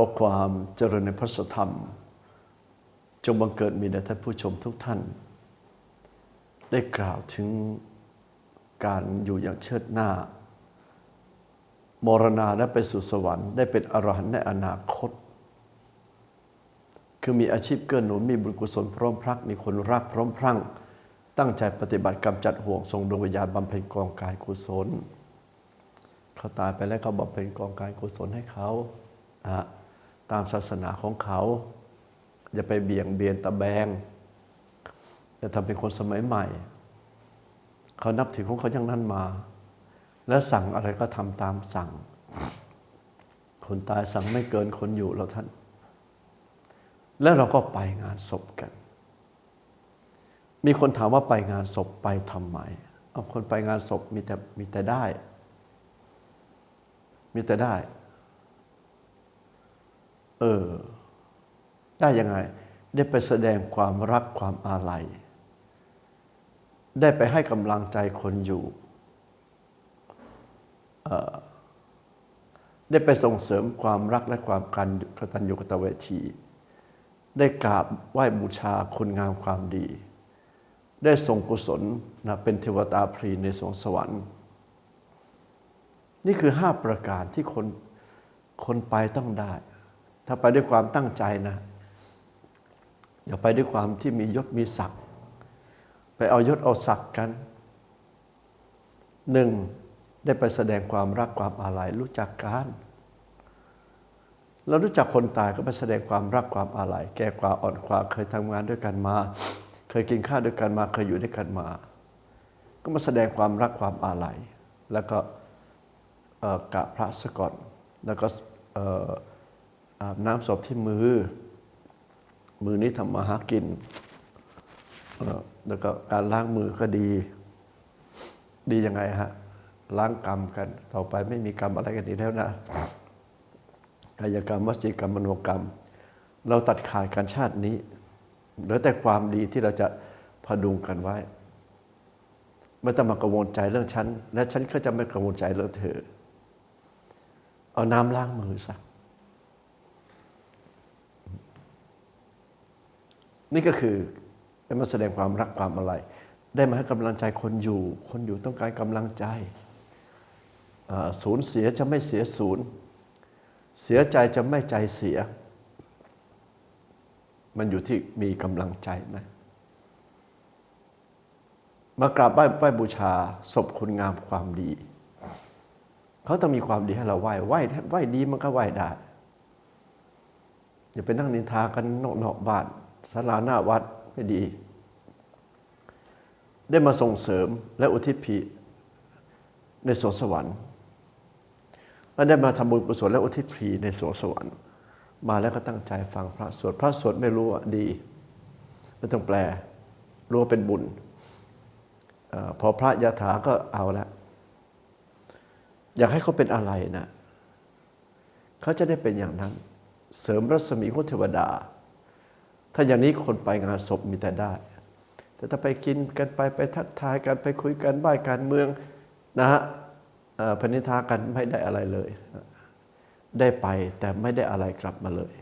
อความเจริญในพระสธรรม จงบังเกิดมีแด่ท่านผู้ชมทุกท่าน ได้กล่าวถึงการอยู่อย่างเชิดหน้ามรณาและไปสู่สวรรค์ได้เป็นอรหันต์ในอนาคต คือมีอาชีพเกื้อหนุนมีบุญกุศลพร้อมพรัก มีคนรักพร้อมพรั่ง ตั้งใจปฏิบัติกรรมจัดห่วงทรงดวงวิญญาณบำเพ็ญกองการกุศลเขาตายไปแล้วก็บำเพ็ญกองการกุศลให้เขานะฮะ ตามศาสนาของเขา อย่าไปเบี่ยงเบียนตะแบงจะทำเป็นคนสมัยใหม่ เขานับถือของเขาอย่างนั้นมา แล้วสั่งอะไรก็ทำตามสั่ง คนตายสั่งไม่เกินคนอยู่แล้วท่าน แล้วเราก็ไปงานศพกัน มีคนถามว่าไปงานศพไปทำไมเอาคนไปงานศพมีแต่มีแต่ได้ มีแต่ได้ เออ ได้ยังไง ได้ไปแสดงความรักความอาลัย ได้ไปให้กำลังใจคนอยู่ ได้ไปส่งเสริมความรักและความการกตัญญูกตเวที ได้กราบไหว้บูชาคนงามความดี ได้ส่งกุศลนะเป็นเทวตาพรีในสวงสวรรค์ นี่คือห้าประการที่คนคนไปต้องได้ ถ้าไปด้วยความตั้งใจนะ อย่าไปด้วยความที่มียศมีศักดิ์ไปเอายศเอาศักดิ์กันหนึ่งได้ไปแสดงความรักความอาลัยรู้จักกันเรารู้จักคนตายก็ไปแสดงความรักความอาลัยแก่กว่าอ่อนกว่า เคยทำงานด้วยกันมา เคยกินข้าวด้วยกันมา เคยอยู่ด้วยกันมา ก็มาแสดงความรักความอาลัยแล้วก็กะพระสก่อนแล้วก็ อาบน้ำศพที่มือ มือนี้ทำมาหากิน แล้วก็การล้างมือก็ดี ดียังไงฮะ ล้างกรรมกัน ต่อไปไม่มีกรรมอะไรกันอีกแล้วนะกายกรรมวจีกรรมมโนกรรม เราตัดขาดกันชาตินี้เหลือแต่ความดีที่เราจะพดุงกันไว้ไม่ต้องมากังวลใจเรื่องฉัน และฉันก็จะไม่กังวลใจเรื่องเธอ เอาน้ำล้างมือซะ นี่ก็คือได้มาแสดงความรักความอะไร ได้มาให้กำลังใจคนอยู่ คนอยู่ต้องการกำลังใจศูนย์เสียจะไม่เสียศูนย์เสียใจจะไม่ใจเสีย มันอยู่ที่มีกำลังใจไหมมากราบไหว้ไหว้บูชาศพคนงามความดี เขาต้องมีความดีให้เราไหว้ไหว้ไหว้ดีมันก็ไหว้ได้อย่าไปนั่งนินทากันนอกๆบ้าน ศาลาหน้าวัดไม่ดี ได้มาส่งเสริมและอุทิศพีในสวนสวรรค์และได้มาทำบุญกุศลและอุทิศพีในสวนสวรรค์ มาแล้วก็ตั้งใจฟังพระสวดพระสวดไม่รู้อะดี ไม่ต้องแปล รู้ว่าเป็นบุญอพอพระยาถาก็เอาละอยากให้เขาเป็นอะไรนะเขาจะได้เป็นอย่างนั้น เสริมรัศมีของเทวดา ถ้าอย่างนี้คนไปงานศพมีแต่ได้ แต่ถ้าไปกินกันไปไปทักทายกันไปคุยกันบ้านการเมืองนะฮะพนิธากันไม่ได้อะไรเลย ได้ไปแต่ไม่ได้อะไรกลับมาเลย